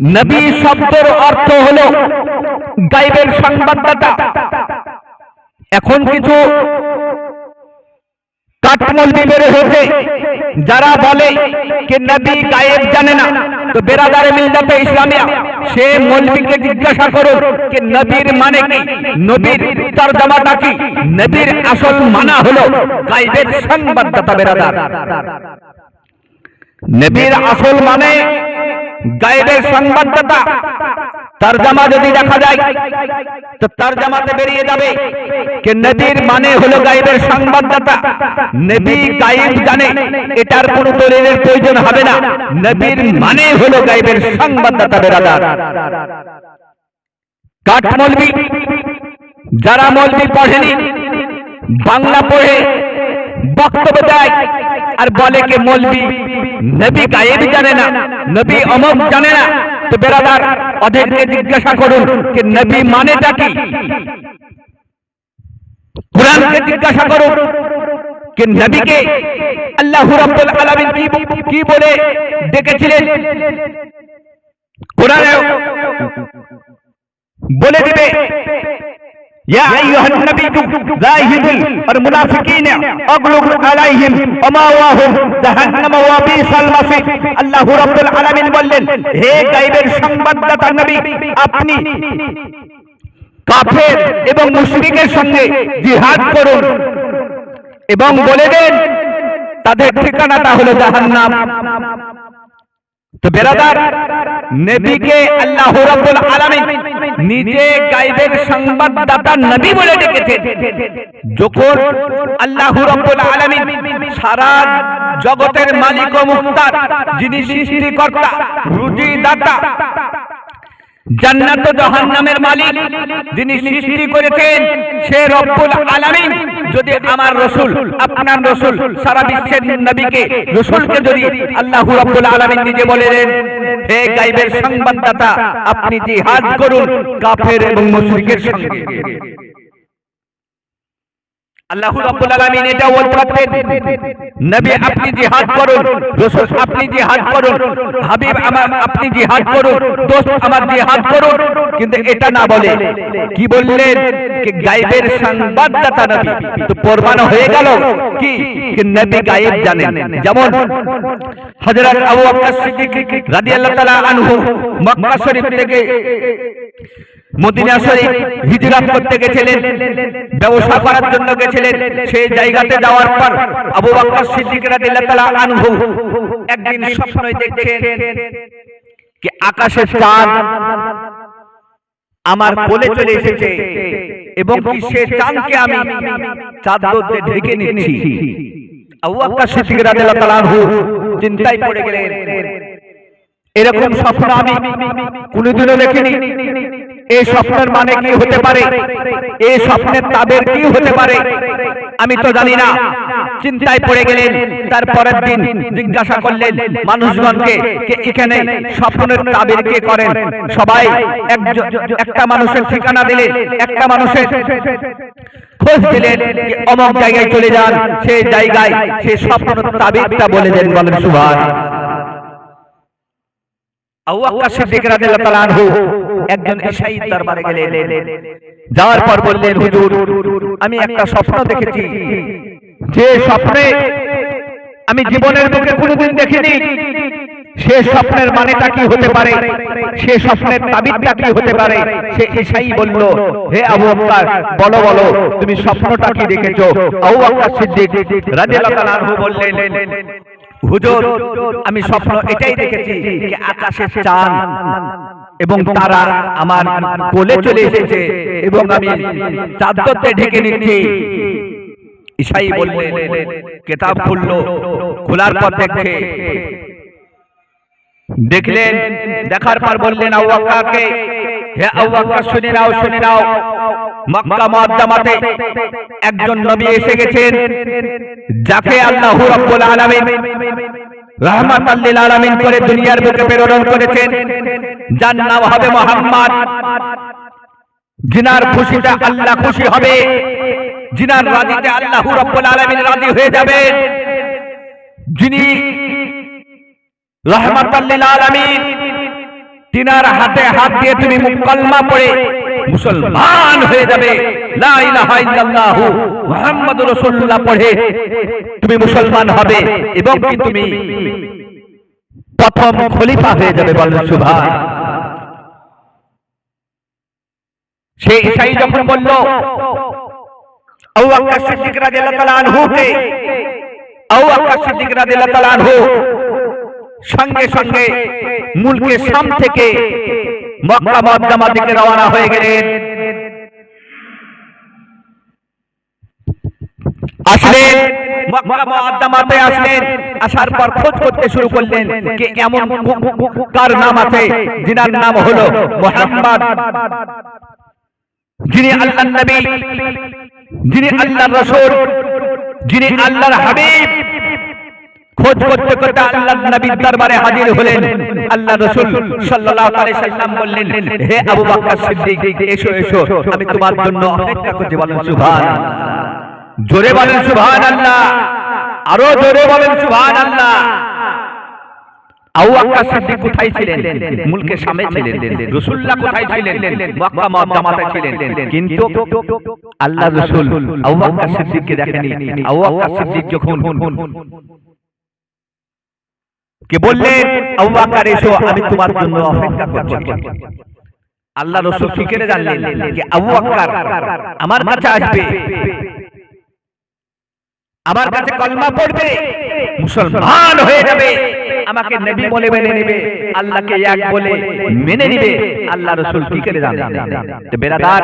নবী শব্দের অর্থ হলো গাইবের সংবাদদাতা। এখন কিছু কাঠমন্দি বের হয়েছে, যারা বলে যে নবী গায়েব জানে না। তো বেরাদার মিল্লাতে ইসলামিয়া, সে মৌলবীকে জিজ্ঞাসা করুন যে নবীর মানে কি? নবীর তরজমাটা কি? নবীর আসল মানা হলো গায়েবের সংবাদদাতা বেরাদার। নবীর আসল মানে গায়েবের সংবাদদাতা, তরজমা যদি দেখা যায়, তো তরজমাতে বেরিয়ে যাবে। যে নবীর মানে হলো গায়েবের সংবাদদাতা। নবী গায়েব জানে, এটার কোনো দলিলের প্রয়োজন হবে না। নবীর মানে হলো গায়েবের সংবাদদাতা বেরাদার। কাঠ মলবি, যারা মলবি পড়েনি, বাংলা পড়ে বক্তব্য দেয় আর বলে কে মলবি। নবী গায়েব জানে না, নবী অমক জানে না। তো বেরাদার ওদেরকে জিজ্ঞাসা করুন যে নবী মানেটা কি? কোরআনকে জিজ্ঞাসা করুন যে নবীকে আল্লাহ রাব্বুল আলামিন কি কি বলে ডেকেছিলেন? কোরআনে বলে দিবে يا أيها النبي زاهد المنافقين أغلق عليهم ومأواهم جهنم وبئس المصير আল্লাহ রাব্বুল আলামিন বললেন হে গায়বের সংবাদদাতা নবী আপনি কাফের এবং মুশরিকের সঙ্গে জিহাদ করুন এবং বলে দেন তাদের ঠিকানাটা হলো জাহান্নাম তো বেরাদার, নবীকে আল্লাহ রাব্বুল আলামিন নিজে গায়বের সংবাদদাতা নবী বলে ডেকেছে যখন আল্লাহ রাব্বুল আলামিন সারা জগতের মালিক ও মুক্তার, যিনি সৃষ্টিকর্তা রুজি দাতা জান্নাত জাহান্নামের মালিক যিনি সৃষ্টি করেছেন, সে রব্বুল আলামিন। যদি আমার রসুল, আপনার রসুল সারা বিশ্বের নবীকে, রসুলকে যদি আল্লাহ রাব্বুল আলামিন নিজে বলেন, হে গাইবের সংবাদদাতা, আপনি জিহাদ করুন কাফের এবং মুশরিকের সঙ্গে। আল্লাহ রাব্বুল আলামিন এটা বলতে পারতেন, নবী, আপনি জিহাদ করুন, রাসূল, আপনি কিন্তু এটা না বলে, কি বললেন? যে গায়েবের তো প্রমাণ হয়ে গেল কি? যে নবী গায়েব যেমন হযরত আবু বকর সিদ্দিক রাদিয়াল্লাহু তাআলা আনহু মদিনা করার জন্য সেই জায়গাতে যাওয়ার পর আবু একদিন আমার কোলে চলে এসেছে এবং কি সে চাঁদকে আমি ঢেকে নিচ্ছি। আবু চিন্তায় পড়ে গেলেন, এরকম স্বপ্ন আমি কোনোদিনও দেখিনি। এই স্বপ্নের মানে কি হতে পারে? এই স্বপ্নের তাদের কি হতে পারে? আমি তো জানি না। চিন্তায় পড়ে গেলেন। তারপরের দিন জিজ্ঞাসা করলেন মানুষগণকে এখানে স্বপ্নের তাবির কে করেন? সবাই একটা মানুষের ঠিকানা দিলেন। একটা মানুষের খোঁজ দিলেন অমক জায়গায় চলে যান। সেই জায়গায় সেই স্বপ্নের তাবিরটা বলে দেন বলেন সুভাষ তাআলা আনহু একজন ঈসাই দরবারে গেলেন। যাওয়ার পর বললেন হুজুর আমি একটা স্বপ্ন দেখেছি। যে স্বপ্নে আমি জীবনের মুখে কোনোদিন দেখিনি। সে স্বপ্নের মানেটা কি হতে পারে? সে স্বপ্নের তাবিদটা কি হতে পারে? সে ঈসাই বলল হে আবু বকর বলো বলো তুমি স্বপ্নটা কি দেখেছ? আবু বকর সিদ্দিক রাদিয়াল্লাহু তাআলা আনহু বললেন হুজুর আমি স্বপ্ন এটাই দেখেছি যে আকাশের চাঁদ এবং তারা আমার কোলে চলে এসেছে এবং আমি চাদরতে ঢেকে নিচ্ছি। ঈশাই বললেন কেতাব খুললো খোলার পর দেখে। দেখলেন দেখার পর বললেন আবু বকরকে হে আবু শুনে নাও শুনে নাও। মক্কা মুআজ্জামাতে একজন নবী এসে গেছেন। যাকে আল্লাহ রাব্বুল আলামিন রহমাতাল লিল আলামিন করে দুনিয়ার বুকে প্রেরণ করেছেন। যার নাম হবে মুহাম্মদ। জিনার খুশিতে আল্লাহ খুশি হবে। জিনার রাজিতে আল্লাহ রাব্বুল আলামিন রাজি হয়ে যাবেন। যিনি রহমাতাল লিল আলামিন, তিনার হাতে হাত দিয়ে তুমি মুকল্মা পড়ে মুসলমান হয়ে যাবে। লা পড়ে তুমি মুসলমান হবে এবং তুমি প্রথম খলিফা হয়ে যাবে ঈসাই যখন বলল সঙ্গে সঙ্গে মুলকে শাম থেকে মক্কা রওনা হয়ে গেলেন। আসলেন আসলেন, আসার পর খোঁজ করতে শুরু করলেন এমন কার নাম আছে, যিনার নাম হলো মুহাম্মদ। যিনি আল্লাহর নবী, যিনি আল্লাহর রাসূল, যিনি আল্লাহর হাবিব। খোঁজ করতে করতে আল্লাহর নবীর দরবারে হাজির হলেন। আল্লাহ রাসূল সাল্লাল্লাহু আলাইহি সাল্লাম বললেন, হে আবু বকর সিদ্দিক, এসো এসো, আমি তোমার জন্য অপেক্ষা করছি, বলেন সুবহান জোরে বলেন সুবহানাল্লাহ। আরও জোরে বলেন সুবহানাল্লাহ। আবু বকর সিদ্দিক কোথায় ছিলেন? মুলকে সামনে ছিলেন। রাসূলুল্লাহ কোথায় ছিলেন? মক্কা মুআজ্জামাতে ছিলেন। কিন্তু আল্লাহ রাসূল আবু বকর সিদ্দিককে দেখেনি আবু বকর সিদ্দিক যখন কে বললেন আবু বকর এসো আমি তোমার জন্য অপেক্ষা করছি। আল্লাহ রাসূল কি করে জানলেন যে আবু বকর আমার কাছে আসবে। আমার কাছে কলমা পড়বে। মুসলমান হয়ে যাবে। আমাকে নবী বলে মেনে নেবে। আল্লাহকে এক বলে মেনে নেবে। আল্লাহ রসুল কি করে জানে তো বেরাদার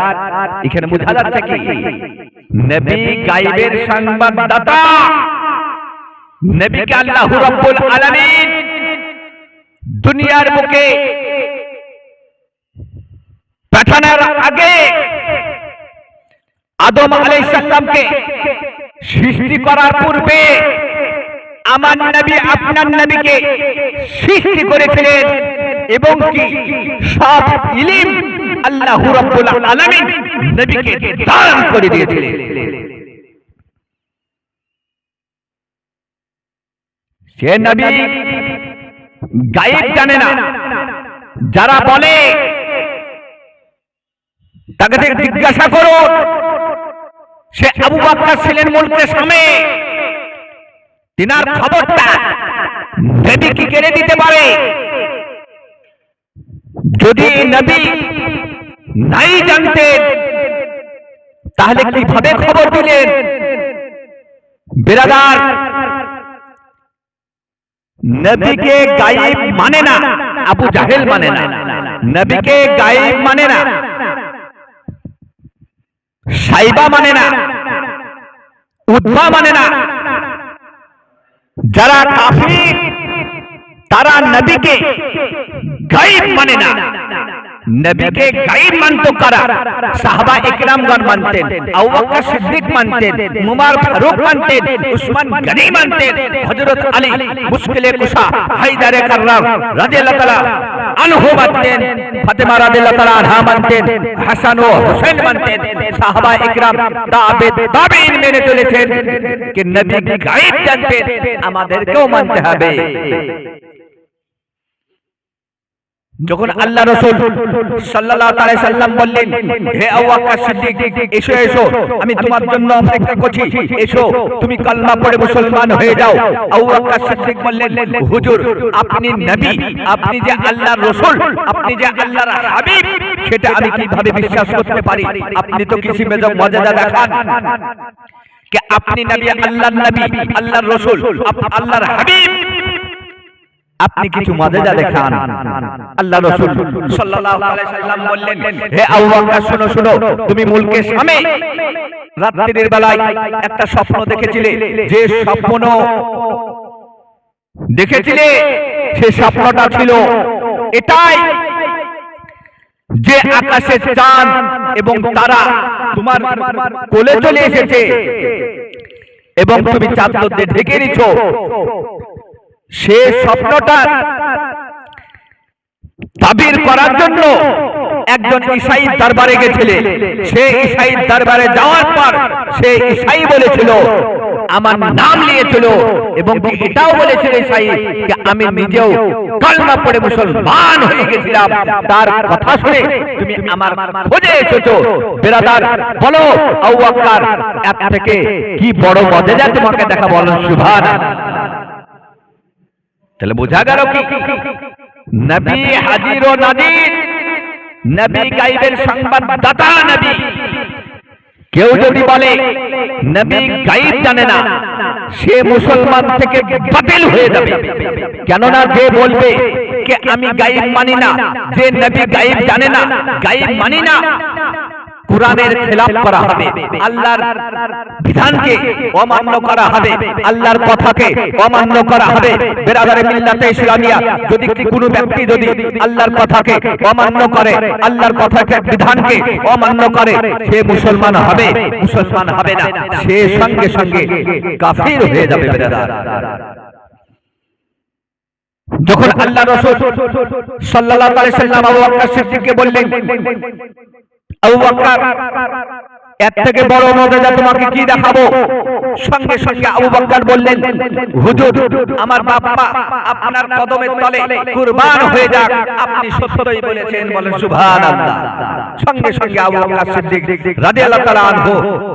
এখানে বোঝা যাচ্ছে কি? নবী গাইবের সংবাদদাতা নবীকে আল্লাহ রাব্বুল আলামিন দুনিয়ার বুকে পাঠানোর আগে আদম আলাইহিস সালামকে সৃষ্টি করার পূর্বে আমার নবী আপনার নবীকে সৃষ্টি করেছিলেন এবং কি সব ইলিম আল্লাহ রাব্বুল আলামিন নবীকে দান করে দিয়েছিলেন। সে নবী, গায়েব জানে না। যারা বলে, তাকে থেকে জিজ্ঞাসা করো। সে আবু বাক্কার ছিলেন মুলকের সামনে তিনার খবরটা নবী কি কেড়ে দিতে পারে? যদি নবী নাই জানতেন, তাহলে কীভাবে খবর দিলেন? বেরাদার নবীকে গায়েব মানে না, আবু জাহেল মানে না। নবীকে গায়েব মানে না। সাইবা মানে না। উদ্ভা মানে না। যারা কাফির, তারা নবীকে গায়েব মানে না। নবীকে গাইব মানত কারা সাহাবা ইকরামগণ মানতেন আবু বকর সিদ্দিক মানতেন উমর ফারুক মানতেন উসমান গনি মানতেন হযরত আলী মুশকিলে কুশা হায়দারে কাররাম রাদিয়াল্লাহু তাআলা আনহু মানতেন ফাতেমা রাদিয়াল্লাহু তাআলা আনহা মানতেন হাসান ও হুসাইন মানতেন সাহাবা ইকরাম তাবে তাবিঈন মেনে চলেছেন যে নবী গায়েব জানতেন আমাদেরকেও মানতে হবে। যখন আল্লাহ রসুল আলাইহি সাল্লাম বললেন, হে বকর সিদ্দিক, এসো এসো, আমি তোমার জন্য অপেক্ষা করছি, এসো, তুমি কালমা পড়ে মুসলমান হয়ে যাও। বকর সিদ্দিক বললেন, হুজুর, আপনি নবী, আপনি যে আল্লাহর রসুল, আপনি যে আল্লাহর হাবিব, সেটা আমি কীভাবে বিশ্বাস করতে পারি? আপনি তো কিছু মেজব মজাদা দেখান। কে আপনি নবী, আল্লাহর নবী, আল্লাহর রসুল আল্লাহর হাবিব আপনি কিছু মজাদা দেখান। আল্লাহ রাসূল সাল্লাল্লাহু আলাইহি সাল্লাম বললেন হে আবু বকর শুনো শুনো তুমি মুলকের সামনে রাত্রির বেলায় একটা স্বপ্ন দেখেছিলে যে স্বপ্ন দেখেছিলে সে স্বপ্নটা ছিল এটাই যে আকাশে চাঁদ এবং তারা তোমার কোলে চলে এসেছে। এবং তুমি চাঁদকে ঢেকে নিছো। সে স্বপ্নটা তাবির করার জন্য একজন ঈসাই দরবারে গেছিলেন সে ঈসাই দরবারে যাওয়ার পর সে ঈসাই বলেছিল, আমার নাম নিয়ে চলো এবং এটাও বলেছিল সাই যে আমি নিজেও কালমা পড়ে মুসলমান হয়ে গেছিলাম। তার কথা শুনে তুমি আমার খোঁজে এসেছ। বেরাদার, বলো, আবু বকর এক থেকে কি বড় মজা তোমাকে দেখা বলো সুভান তাহলে বোঝা গেল কি? নবী হাজির ও নাদির নবী গাইবের সংবাদদাতা নবী। কেউ যদি বলে, নবী গাইব জানে না, সে মুসলমান থেকে বাতিল হয়ে যাবে। কেননা যে বলবে কে আমি গাইব মানি না, যে নবী গাইব জানে না, গাইব মানি না কোরআনের খেলাপ করা হবে। আল্লাহর বিধানকে অমান্য করা হবে। আল্লাহর কথাকে অমান্য করা হবে। বেরাদারে মিল্লাতে ইসলামিয়া, যদি কোনো ব্যক্তি যদি আল্লাহর কথাকে অমান্য করে, আল্লাহর কথাকে, বিধানকে অমান্য করে, সে মুসলমান হবে মুসলমান হবে না। সে সঙ্গে সঙ্গে কাফির হয়ে যাবে বেরাদার। যখন আল্লাহ রাসূল সাল্লাল্লাহু আলাইহি সাল্লাম আবু বকর সিদ্দিককে বললেন তোমাকে কি দেখাবো? সঙ্গে বললেন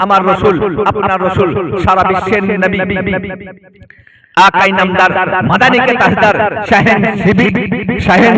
আমার রাসূল, আপনার রাসূল, সারা বিশ্বের নবী। আকাই নামদার মাদানী কে তাহদার, শাহেন শাহেন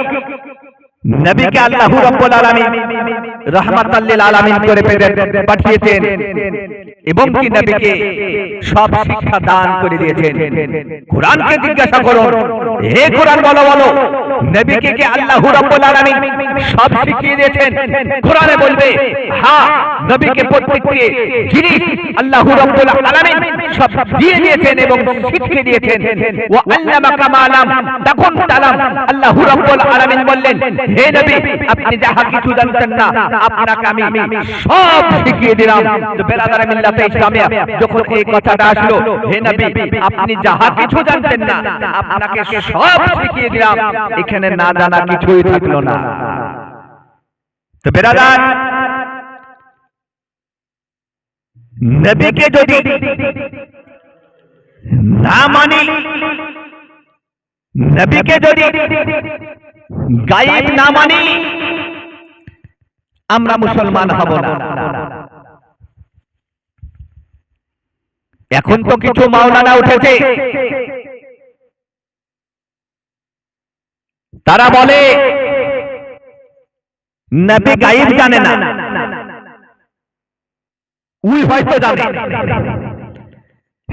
নবীকে আল্লাহু রাব্বুল আলামিন রাহমাতাল লিল আলামিন করে পাঠিয়েছেন। এবং কি নবীকে সব শিক্ষা দান করে দিয়েছেন। কোরআনকে জিজ্ঞাসা করুন। হে কোরআন বলো বলো। নবীকে কি আল্লাহু রাব্বুল আলামিন সব শিখিয়ে দিয়েছেন। কোরআনে বলবে হ্যাঁ নবীকে প্রত্যেকটি জিনিস আল্লাহু রাব্বুল আলামিন সব দিয়ে দিয়েছেন এবং শিখিয়ে দিয়েছেন। ওয়া আল্লামাকা মা লাম তাকুন তালাম। আল্লাহু রাব্বুল আলামিন বললেন হে নবী, আপনি যাহা কিছু জানতেন না, আপনাকে আমি সব শিখিয়ে দিলাম। তো বেরাদার মিল্লাতে ইসলামিয়া, যখন এই কথাটা আসলো, হে নবী, আপনি যাহা কিছু জানতেন না, আপনাকে সব শিখিয়ে দিলাম। এখানে না জানা কিছুই থাকল না। তো বেরাদার নবীকে যদি না মানি, নবীকে যদি গায়েব না মানি আমরা মুসলমান হব না। এখন তো কিছু মাওলানা উঠেছে। তারা বলে, নবী গায়েব জানে না। উই হয়তো জানে।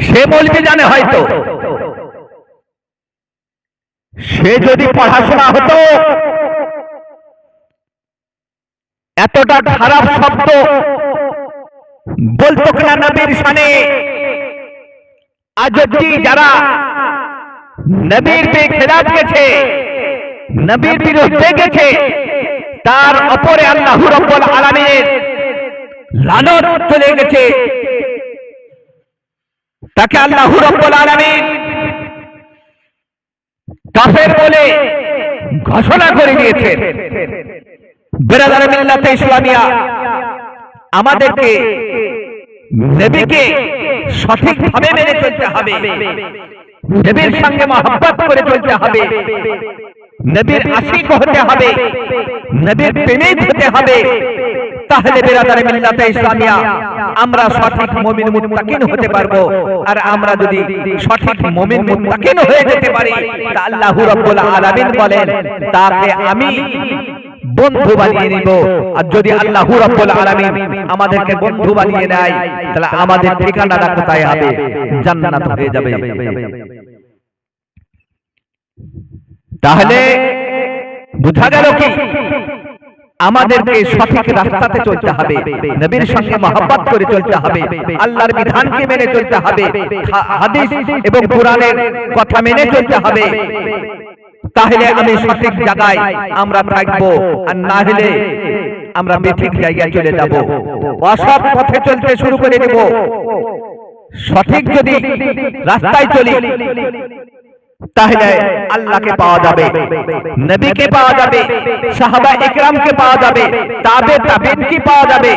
সে বলবে জানে হয়তো। সে যদি পড়াশোনা হতো, এতটা খারাপ শব্দ বলতো কিনা নবীর সানে আজ অব্দি যারা নবীর পে খেলাপ গেছে, নবীর বিরুদ্ধে গেছে, তার অপরে আল্লাহ রব্বুল আলামিনের লানত চলে গেছে। তাকে আল্লাহ রব্বুল আলামিন কাফের বলে ঘোষণা করে দিয়েছেন। বেরাদার মিল্লাতে ইসলামিয়া, আমাদেরকে নবীকে সঠিকভাবে মেনে চলতে হবে। নবীর সঙ্গে মহব্বত করে চলতে হবে। নবীর আশিক হতে হবে। নবীর প্রেমিক হতে হবে। তাহলে বেরাদার মিল্লাতে ইসলামিয়া, আমরা সঠিক মুমিন মুত্তাকিন হতে পারব। আর আমরা যদি সঠিক মুমিন মুত্তাকিন হয়ে যেতে পারি, তা আল্লাহু রাব্বুল আলামিন বলেন, তাকে আমি বন্ধু বানিয়ে নিব। আর যদি আল্লাহু রাব্বুল আলামিন আমাদেরকে বন্ধু বানিয়ে নেয়, তাহলে আমাদের ঠিকানাটা কোথায় হবে? জান্নাত হয়ে যাবে। তাহলে বোঝা গেল কি? আমাদেরকে সঠিক রাস্তাতে চলতে হবে। নবীর সঙ্গে মহব্বত করে চলতে হবে। আল্লাহর বিধানকে মেনে চলতে হবে। হাদিস এবং কোরআনের কথা মেনে চলতে হবে। তাহলে আমি সঠিক জায়গায় আমরা থাকব আর না হলে আমরা বেঠিক জায়গায় চলে যাব। অসৎ পথে চলতে শুরু করে দেব। সঠিক যদি রাস্তায় চলি তাহলে আল্লাহকে পাওয়া যাবে নবীকে পাওয়া যাবে সাহাবা ইকরামকে পাওয়া যাবে তাবে তাবেনকে পাওয়া যাবে